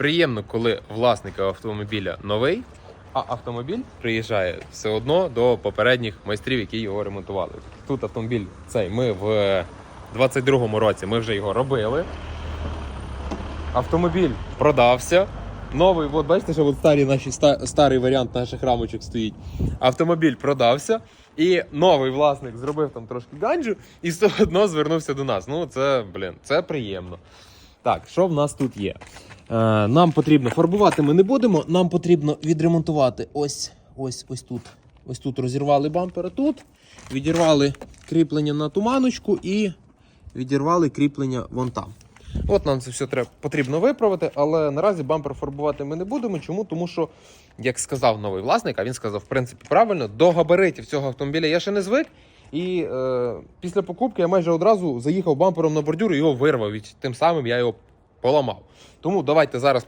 Приємно, коли власника автомобіля новий, а автомобіль приїжджає все одно до попередніх майстрів, які його ремонтували. Тут автомобіль цей ми в 22-му році ми вже його робили. Автомобіль продався. Новий, от бачите, що от старі наші старий варіант наших рамочок стоїть. Автомобіль продався, і новий власник зробив там трошки ганджу і все одно звернувся до нас. Ну, це, блін, це приємно. Так, що в нас тут є? Е, нам потрібно фарбувати ми не будемо. Нам потрібно відремонтувати ось, ось, ось тут. Ось тут розірвали бампера тут, відірвали кріплення на туманочку і відірвали кріплення вон там. От нам це все треба потрібно виправити, але наразі бампер фарбувати ми не будемо. Чому? Тому що, як сказав новий власник, а він сказав, в принципі, правильно, до габаритів цього автомобіля я ще не звик. І е, після покупки я майже одразу заїхав бампером на бордюр і його вирвав. І тим самим я його поламав. Тому давайте зараз